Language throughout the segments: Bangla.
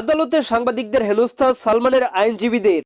আদালতে সাংবাদিকদের হেনস্থা সালমানের আইনজীবীদের।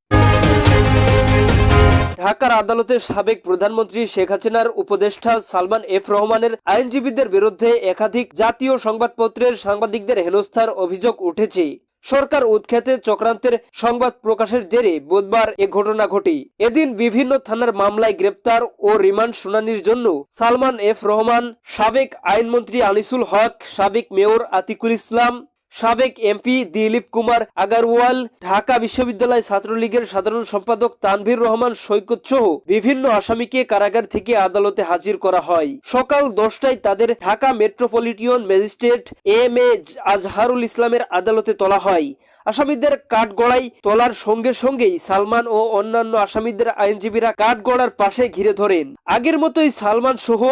ঢাকার আদালতে সাবেক প্রধানমন্ত্রী শেখ হাসিনার উপদেষ্টা সালমান এফ রহমানের আইনজীবীদের বিরুদ্ধে একাধিক জাতীয় সংবাদপত্রের সাংবাদিকদের হেনস্থার অভিযোগ উঠেছে। সরকার উৎখাতে চক্রান্তের সংবাদ প্রকাশের জেরে বুধবার এ ঘটনা ঘটে। এদিন বিভিন্ন থানার মামলায় গ্রেপ্তার ও রিমান্ড শুনানির জন্য সালমান এফ রহমান সাবেক আইনমন্ত্রী আনিসুল হক, সাবেক মেয়র আতিকুল ইসলাম সাবেক এমপি দিলীপ কুমার আগারওয়াল, ঢাকা বিশ্ববিদ্যালয় ছাত্রলীগের সাধারণ সম্পাদক তানভীর রহমান, সৈকত সহ বিভিন্ন আসামিকে কারাগার থেকে আদালতে হাজির করা হয়। সকাল দশটায় তাদের Dhaka metropolitan magistrate M A Azharul ইসলামের আদালতে তোলা হয়। আসামিদের কাঠগড়াই তোলার সঙ্গে সঙ্গেই সালমান ও অন্যান্য আসামিদের আইনজীবীরা কাঠগড়ার পাশে ঘিরে ধরেন। আগের মতোই সালমান সহ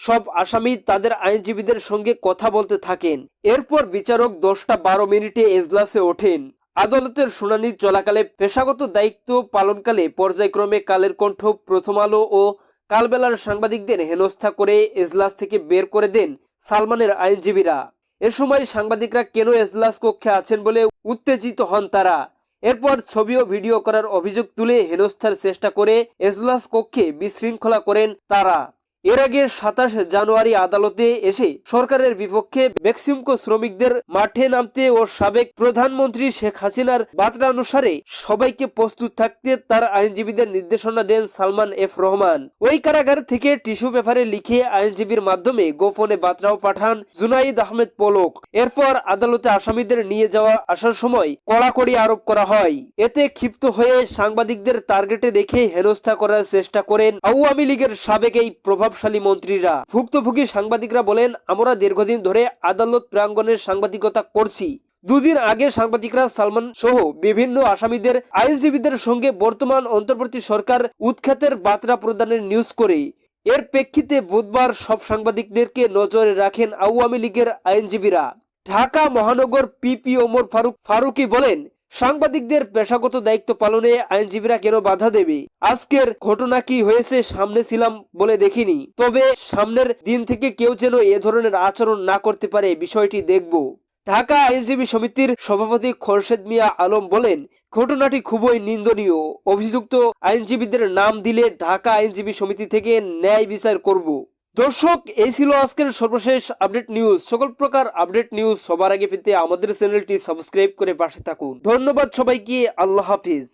সব আসামি তাদের আইনজীবীদের সঙ্গে কথা বলতে থাকেন। এরপর বিচারক দশটা বারো মিনিটে এজলাসে ওঠেন। আদালতের শুনানি চলাকালে পেশাগত দায়িত্ব পালনকালে পর্যায়ক্রমে কালের কণ্ঠ, প্রথম আলো ও কালবেলার সাংবাদিকদের হেনস্থা করে এজলাস থেকে বের করে দেন সালমানের আইনজীবীরা। এ সময় সাংবাদিকরা কেন এজলাস কক্ষে আছেন বলে উত্তেজিত হন তারা। এরপর ছবি ও ভিডিও করার অভিযোগ তুলে হেনস্থার চেষ্টা করে এজলাস কক্ষে বিশৃঙ্খলা করেন তারা। এর আগে সাতাশ জানুয়ারি আদালতে এসে সরকারের বিপক্ষে মেক্সিমকো শ্রমিকদের মাঠে নামতে ও সাবেক প্রধানমন্ত্রী শেখ হাসিনার বার্তা অনুসারে সবাইকে প্রস্তুত থাকতে তার আইনজীবীদের নির্দেশনা দেন সালমান এফ রহমান। ওই কারাগার থেকে টিস্যু পেপারে লিখে আইনজীবীর মাধ্যমে গোপনে বার্তাও পাঠান জুনাইদ আহমেদ পলক। এরপর আদালতে আসামিদের নিয়ে যাওয়া আসার সময় কড়াকড়ি আরোপ করা হয়। এতে ক্ষিপ্ত হয়ে সাংবাদিকদের টার্গেটে রেখে হেনস্থা করার চেষ্টা করেন আওয়ামী লীগের সাবেক এই প্রভাবশালী মন্ত্রীরা। ভুক্তভোগী সাংবাদিকরা বলেন, আমরা দীর্ঘদিন ধরে আদালত প্রাঙ্গণের সাংবাদিকতা করছি। দুদিন আগে সাংবাদিকরা সালমান সহ বিভিন্ন আসামিদের, আইনজীবীদের সঙ্গে বর্তমান অন্তর্বর্তী সরকার উৎখাতের বার্তা প্রদানের নিউজ করে। এর প্রেক্ষিতে বুধবার সব সাংবাদিকদেরকে নজরে রাখেন আওয়ামী লীগের আইনজীবীরা। ঢাকা মহানগর পিপি ওমর ফারুক ফারুকি বলেন সাংবাদিকদের পেশাগত দায়িত্ব পালনে আইনজীবীরা কেন বাধা দেবে? আজকের ঘটনা কি হয়েছে সামনে ছিলাম বলে দেখিনি। তবে সামনের দিন থেকে কেউ যেন এ ধরনের আচরণ না করতে পারে বিষয়টি দেখব। ঢাকা আইনজীবী সমিতির সভাপতি খোরশেদ মিয়া আলম বলেন, ঘটনাটি খুবই নিন্দনীয়। অভিযুক্ত আইনজীবীদের নাম দিলে ঢাকা আইনজীবী সমিতি থেকে ন্যায় বিচার করব। দর্শক, এই ছিল আজকের সর্বশেষ আপডেট নিউজ। সকল প্রকার আপডেট নিউজ সবার আগে পেতে আমাদের চ্যানেলটি সাবস্ক্রাইব করে পাশে থাকুন। ধন্যবাদ সবাইকে, আল্লাহ হাফিজ।